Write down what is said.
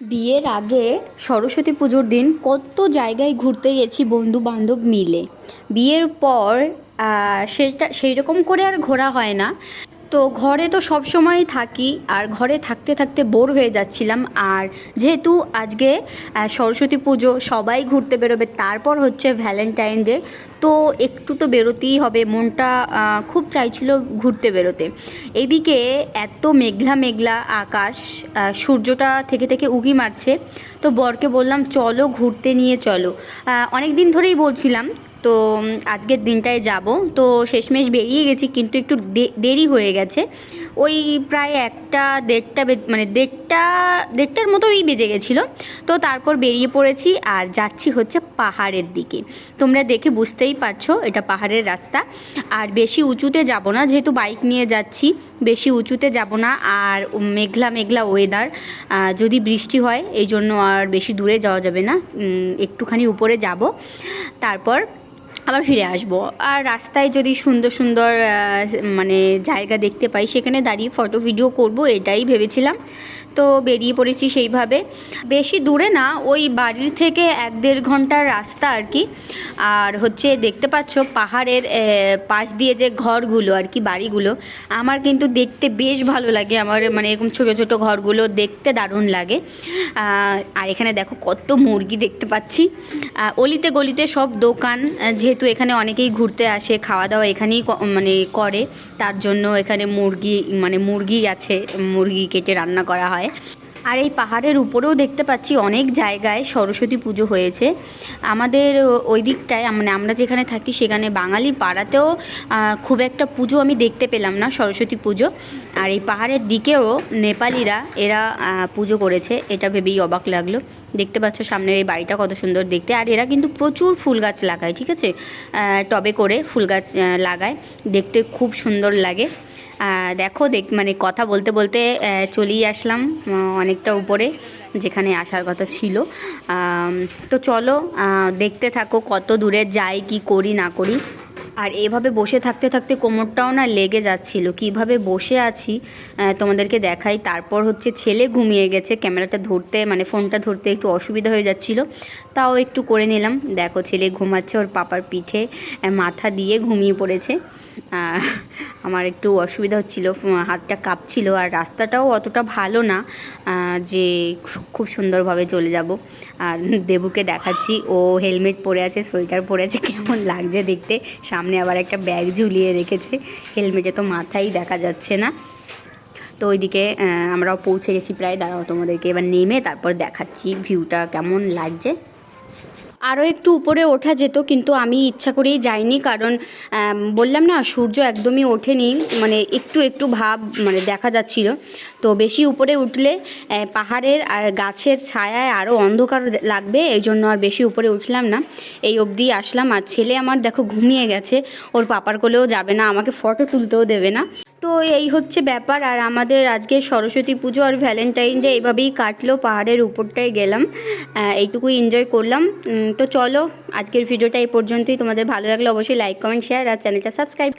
বিয়ের আগে সরস্বতী পুজোর দিন কত জায়গায় ঘুরতে গেছি বন্ধু বান্ধব মিলে। বিয়ের পর সেটা সেই রকম করে আর ঘোরা হয় না। তো ঘরে তো সব সময় থাকি, আর ঘরে থাকতে থাকতে বোর হয়ে যাচ্ছিলাম। আর যেহেতু আজকে সরস্বতী পুজো, সবাই ঘুরতে বেরোবে, তারপর হচ্ছে ভ্যালেন্টাইন ডে তো একটু তো বেরোতেই হবে, মনটা খুব চাইছিল ঘুরতে বেরোতে। এদিকে এত মেঘলা মেঘলা আকাশ সূর্যটা থেকে থেকে উগি মারছে, তো বরকে বললাম, চলো ঘুরতে নিয়ে চলো। অনেক দিন ধরেই বলছিলাম তো আজকের দিনটায় যাব। তো, শেষমেশ বেরিয়ে গেছি, কিন্তু একটু দেরি হয়ে গেছে। ওই প্রায় একটা, দেড়টা মানে দেড়টা, দেড়টার মতোই বেজে গেছিল। তো, তারপর বেরিয়ে পড়েছি, আর যাচ্ছি হচ্ছে পাহাড়ের দিকে। তোমরা দেখে বুঝতেই পারছ, এটা পাহাড়ের রাস্তা। আর বেশি উঁচুতে যাব না, যেহেতু বাইক নিয়ে যাচ্ছি, বেশি উঁচুতে যাব না। আর মেঘলা মেঘলা ওয়েদার যদি বৃষ্টি হয়, এই জন্য আর বেশি দূরে যাওয়া যাবে না। একটুখানি উপরে যাব। তারপর আবার ফিরে আসব। আর রাস্তায় যদি সুন্দর সুন্দর মানে জায়গা দেখতে পাই, সেখানে দাঁড়িয়ে ফটো ভিডিও করব, এটাই ভেবেছিলাম। তো বেরিয়ে পড়েছি সেইভাবে। বেশি দূরে না, ওই বাড়ির থেকে এক দেড় ঘণ্টার রাস্তা আর কি। আর হচ্ছে দেখতে পাচ্ছ পাহাড়ের পাশ দিয়ে যে ঘরগুলো আর কি, বাড়িগুলো, আমার কিন্তু দেখতে বেশ ভালো লাগে। আমার মানে এরকম ছোটো ছোটো ঘরগুলো দেখতে দারুণ লাগে। আর এখানে দেখো কত মুরগি দেখতে পাচ্ছি। অলিতে গলিতে সব দোকান যেহেতু এখানে অনেকেই ঘুরতে আসে, খাওয়া দাওয়া এখানেই মানে করে। তার জন্য এখানে মুরগি মানে মুরগি আছে, মুরগি কেটে রান্না করা হয়। আর এই পাহাড়ের উপরেও দেখতে পাচ্ছি অনেক জায়গায় সরস্বতী পুজো হয়েছে। আমাদের ওই দিকটায় মানে আমরা যেখানে থাকি সেখানে বাঙালি পাড়াতেও খুব একটা পুজো আমি দেখতে পেলাম না, সরস্বতী পুজো। আর এই পাহাড়ের দিকেও নেপালিরা, এরা পুজো করেছে। এটা ভেবেই অবাক লাগল। দেখতে পাচ্ছ সামনের এই বাড়িটা কত সুন্দর দেখতে। আর এরা কিন্তু প্রচুর ফুল গাছ লাগায়, ঠিক আছে? টবে করে ফুল গাছ লাগায়। দেখতে খুব সুন্দর লাগে। দেখো, দেখ মানে কথা বলতে বলতে চলেই আসলাম অনেকটা উপরে, যেখানে আসার কথা ছিল। তো চলো দেখতে থাকো কত দূরে যাই, কি করি, না করি। আর এভাবে বসে থাকতে থাকতে কোমরটাও না লেগে যাচ্ছিল। কীভাবে বসে আছি তোমাদেরকে দেখাই। তারপর হচ্ছে ছেলে ঘুমিয়ে গেছে, ক্যামেরাটা ধরতে মানে ফোনটা ধরতে একটু অসুবিধা হয়ে যাচ্ছিল। তাও একটু করে নিলাম। দেখো, ছেলে ঘুমাচ্ছে, ওর পাপার পিঠে মাথা দিয়ে ঘুমিয়ে পড়েছে। আমার একটু অসুবিধা হচ্ছিল হাতটা কাঁপছিল আর রাস্তাটাও অতটা ভালো না যে খুব সুন্দরভাবে চলে যাব। আর দেবুকে দেখাচ্ছি, ও হেলমেট পরে আছে, সোয়েটার পরে আছে, কেমন লাগছে দেখতে। সামনে আবার একটা ব্যাগ ঝুলিয়ে রেখেছে, হেলমেটে তো মাথাই দেখা যাচ্ছে না। তো ওইদিকে আমরাও পৌঁছে গেছি প্রায়, দাঁড়াও তোমাদেরকে এবার নেমে তারপর দেখাচ্ছি, ভিউটা কেমন লাগছে। আরও একটু উপরে ওঠা যেত, কিন্তু আমি ইচ্ছা করেই যাইনি কারণ বললাম না সূর্য একদমই ওঠেনি মানে একটু একটু ভাব মানে দেখা যাচ্ছিল। তো বেশি উপরে উঠলে পাহাড়ের আর গাছের ছায়ায় আরও অন্ধকার লাগবে, এই জন্য আর বেশি উপরে উঠলাম না। এই অবধি আসলাম, আর ছেলে আমার দেখো ঘুমিয়ে গেছে, ওর পাপার কোলেও যাবে না, আমাকে ফটো তুলতেও দেবে না। তো এই হচ্ছে ব্যাপার। আর আমাদের আজকে সরস্বতী পুজো আর ভ্যালেন্টাইন ডে এইভাবেই কাটলো, পাহাড়ের উপরটায় গেলাম। এইটুকুই এনজয় করলাম। তো চলো, আজকের ভিডিওটা এই পর্যন্তই। তোমাদের ভালো লাগলে অবশ্যই লাইক কমেন্ট শেয়ার আর চ্যানেলটা সাবস্ক্রাইব